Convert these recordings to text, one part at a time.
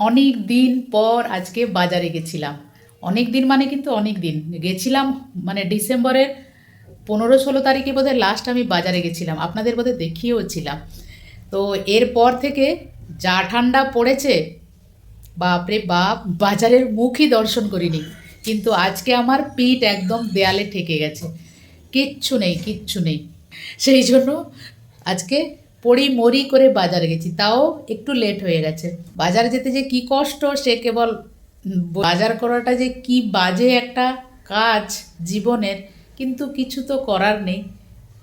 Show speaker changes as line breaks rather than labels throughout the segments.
অনেক দিন পর আজকে বাজারে গেছিলাম। অনেক দিন মানে কিন্তু অনেক দিন। গেছিলাম মানে ডিসেম্বরের পনেরো ষোলো তারিখে বোধহয় লাস্ট আমি বাজারে গেছিলাম। আপনাদের বোধহয় দেখিয়েও ছিলাম তো এরপর থেকে যা ঠান্ডা পড়েছে বাপরে বাপ, বাজারের মুখই দর্শন করিনি। কিন্তু আজকে আমার পিঠ একদম দেয়ালে ঠেকে গেছে। কিচ্ছু নেই কিচ্ছু নেই। সেই জন্য আজকে পড়ি, মরি করে বাজারে গেছি। তাও একটু লেট হয়ে গেছে। বাজার যেতে যে কি কষ্ট, সে কেবল বাজার করাটা যে কি বাজে একটা কাজ জীবনের, কিন্তু কিছু তো করার নেই।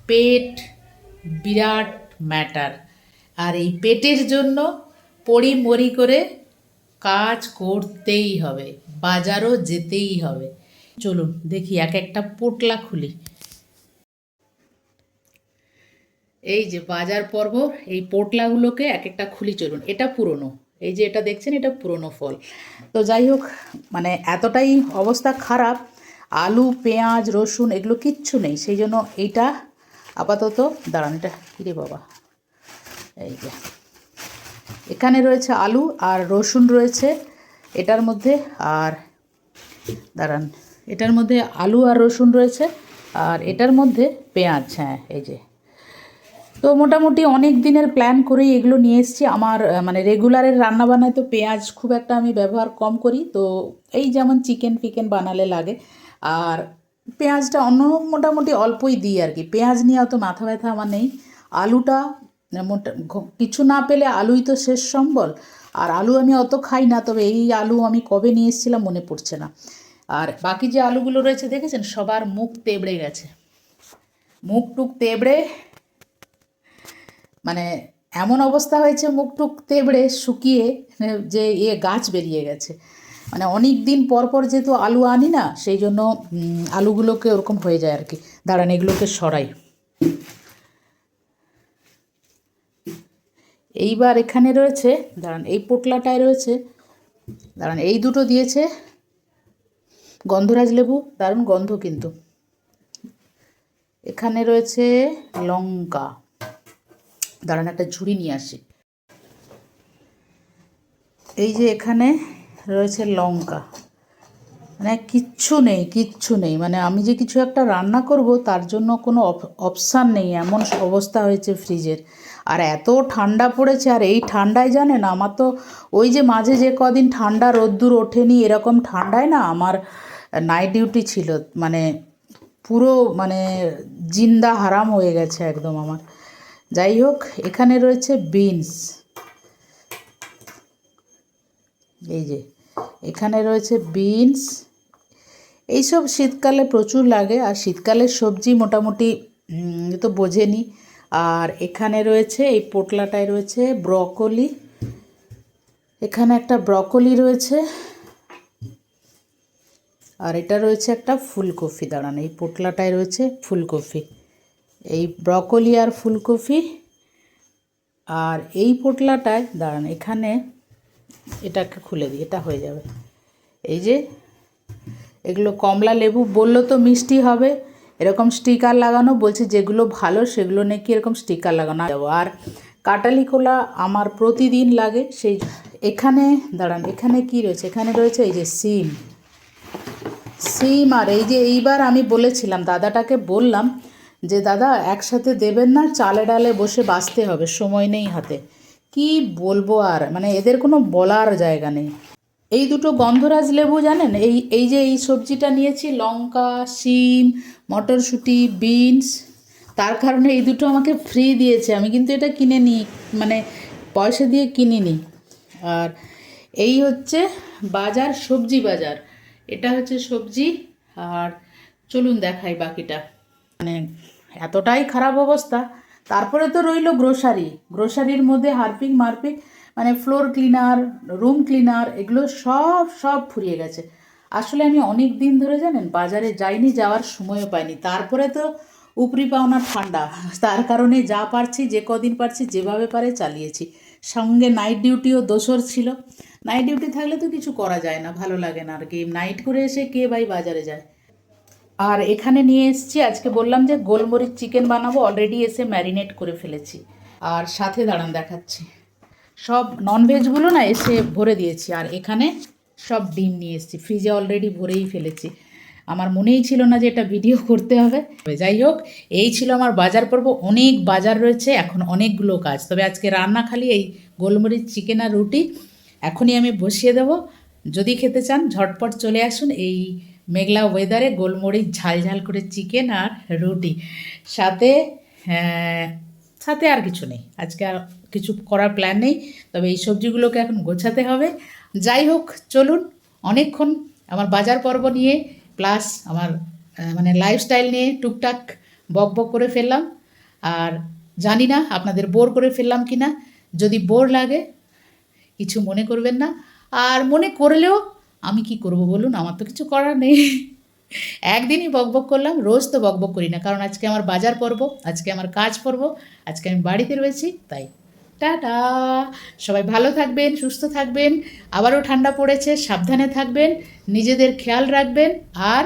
পেট বিরাট ম্যাটার আর এই পেটের জন্য পড়ি, মরি করে কাজ করতেই হবে। বাজারও যেতেই হবে। চলুন দেখি এক একটা পোটলা খুলি। এই যে বাজার পর্ব, এই পোটলাগুলোকে এক একটা খুলি চলুন। এটা পুরনো। এই যে এটা দেখছেন, এটা পুরনো ফল। তো যাই হোক মানে এতটাই অবস্থা খারাপ, আলু, পেঁয়াজ, রসুন, এগুলো কিচ্ছু নেই। সেই জন্য এইটা আপাতত, দাঁড়ান, এটা কিরে বাবা? এই যে। এখানে রয়েছে আলু আর রসুন রয়েছে এটার মধ্যে, আর দাঁড়ান, এটার মধ্যে আলু আর রসুন রয়েছে, আর এটার মধ্যে পেঁয়াজ হ্যাঁ এই যে। তো মোটামুটি অনেক দিনের প্ল্যান করেই এগুলো নিয়ে এসেছি। আমার মানে রেগুলারের রান্নাবান্নায় তো পেঁয়াজ খুব একটা আমি ব্যবহার কম করি। তো এই যেমন চিকেন ফিকেন বানালে লাগে। আর পেঁয়াজটা অন্য মোটামুটি অল্পই দিই আর কি। পেঁয়াজ নিয়ে অত মাথা ব্যথা আমার নেই। আলুটা মোটা কিছু না পেলে আলুই তো শেষ সম্বল। আর আলু আমি অত খাই না, তবে এই আলু আমি কবে নিয়ে এসেছিলাম মনে পড়ছে না। আর বাকি যে আলুগুলো রয়েছে, দেখেছেন? সবার মুখ তেবড়ে গেছে। মুখ টুক তেবড়ে মানে এমন অবস্থা হয়েছে মুখ টুক তেবড়ে শুকিয়ে মানে যে ইয়ে গাছ বেরিয়ে গেছে। মানে অনেক দিন পর পর যেহেতু আলু আনি না, সেই জন্য আলুগুলোকে ওরকম হয়ে যায় আর কি দাঁড়ান, এগুলোকে সরাই। এইবার এখানে রয়েছে, দাঁড়ান, এই পোটলাটায় রয়েছে। দাঁড়ান, এই দুটো দিয়েছে। গন্ধরাজ লেবু, দারুণ গন্ধ কিন্তু। এখানে রয়েছে লঙ্কা। দাঁড়ান, একটা ঝুড়ি নিয়ে আসি। এই যে এখানে রয়েছে লঙ্কা। মানে কিচ্ছু নেই কিচ্ছু নেই। মানে আমি যে কিছু একটা রান্না করব, তার জন্য কোনো অপশান নেই। এমন অবস্থা হয়েছে ফ্রিজের আর এত ঠান্ডা পড়েছে, আর এই ঠান্ডায় জানেন, আমার তো ওই যে মাঝে যে কদিন ঠান্ডা রোদ্দুর ওঠেনি, এরকম ঠান্ডায় না আমার নাইট ডিউটি ছিল। মানে পুরো মানে জিন্দা হারাম হয়ে গেছে একদম আমার। যাই হোক এখানে রয়েছে বিনস। এই যে, এখানে রয়েছে বিনস। এইসব শীতকালে প্রচুর লাগে, আর শীতকালের সবজি মোটামুটি তো বোঝেনি। আর এখানে রয়েছে, এই পোটলাটায় রয়েছে ব্রকলি। এখানে একটা ব্রকলি রয়েছে। আর এটা রয়েছে একটা ফুলকপি, দাঁড়ান, এই পোটলাটায় রয়েছে ফুলকপি। এই ব্রকলি আর ফুলকপি আর এই পোটলাটায়, দাঁড়ান, এখানে এটাকে খুলে দিই, এটা হয়ে যাবে। এই যে, এগুলো কমলা লেবু, বলল তো মিষ্টি হবে, এরকম স্টিকার লাগানো, বলছে যেগুলো ভালো সেগুলো নাকি এরকম স্টিকার লাগানো। যাব, আর কাটালি খোলা আমার প্রতিদিন লাগে, সেই এখানে, দাঁড়ান, এখানে কি রয়েছে? এখানে রয়েছে এই যে সিম। সিম আর এই যে এইবার আমি বলেছিলাম, দাদাটাকে বললাম যে, দাদা, একসাথে দেবেন না, চালে ডালে বসে বাঁচতে হবে, সময় নেই হাতে। কি বলব আর মানে এদের কোনো বলার জায়গা নেই। এই দুটো গন্ধরাজ লেবু জানেন? এই এই যে এই সবজিটা নিয়েছি, লঙ্কা, শিম, মটরশুঁটি, বিনস, তার কারণে এই দুটো আমাকে ফ্রি দিয়েছে। আমি কিন্তু এটা কিনে নিই মানে পয়সা দিয়ে কিনিনি আর এই হচ্ছে বাজার, সবজি বাজার। এটা হচ্ছে সবজি, আর চলুন দেখাই বাকিটা। মানে এতটাই খারাপ অবস্থা। তারপরে তো রইল গ্রোসারি গ্রোসারির মধ্যে হারপিক মারপিক মানে ফ্লোর ক্লিনার রুম ক্লিনার এগুলো সব সব ফুরিয়ে গেছে। আসলে আমি অনেক দিন ধরে জানেন, বাজারে যাইনি, যাওয়ার সময়ও পাইনি। তারপরে তো উপরি পাওনা ঠান্ডা। তার কারণে যা পারছি, যে কদিন পারছি, যেভাবে পারে চালিয়েছি। সঙ্গে নাইট ডিউটিও দোসর ছিল। নাইট ডিউটি থাকলে তো কিছু করা যায় না, ভালো লাগে না আর কি। নাইট করে এসে কে ভাই বাজারে যায়? আর এখানে নিয়ে এসেছি, আজকে বললাম যে গোলমরিচ চিকেন বানাবো অলরেডি এসে ম্যারিনেট করে ফেলেছি। আর সাথে দাঁড়ান দেখাচ্ছি। সব ননভেজগুলো না এসে ভরে দিয়েছি, আর এখানে সব ডিম নিয়ে এসেছি। ফ্রিজে অলরেডি ভরেই ফেলেছি। আমার মনেই ছিল না যে এটা ভিডিও করতে হবে। যাই হোক, এই ছিল আমার বাজার পর্ব। অনেক বাজার রয়েছে, এখন অনেকগুলো কাজ। তবে আজকে রান্না খালি এই গোলমরিচ চিকেন আর রুটি। এখনই আমি বসিয়ে দেব। যদি খেতে চান, ঝটপট চলে আসুন এই মেঘলা ওয়েদারে গোলমরিচ ঝাল ঝাল করে চিকেন আর রুটি। সাথে হ্যাঁ, সাথে আর কিছু নেই। আজকে আর কিছু করার প্ল্যান নেই। তবে এই সবজিগুলোকে এখন গোছাতে হবে। যাই হোক চলুন অনেকক্ষণ আমার বাজার পর্ব নিয়ে প্লাস আমার মানে লাইফস্টাইল নিয়ে টুকটাক বক বক করে ফেললাম। আর জানি না আপনাদের বোর করে ফেললাম কি না যদি বোর লাগে কিছু মনে করবেন না। আর মনে করলেও আমি কি করব বলুন? আমার তো কিছু করার নেই। একদিনই বকবক করলাম, রোজ তো বকবক করি না, কারণ আজকে আমার বাজার পর্ব, আজকে আমার কাজ পর্ব, আজকে আমি বাড়িতে রয়েছি, তাই। টাটা! সবাই ভালো থাকবেন, সুস্থ থাকবেন, আবারও ঠান্ডা পড়েছে, সাবধানে থাকবেন, নিজেদের খেয়াল রাখবেন, আর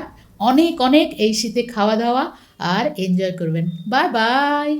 অনেক অনেক এই শীতে খাওয়া দাওয়া, আর এনজয় করবেন। Bye bye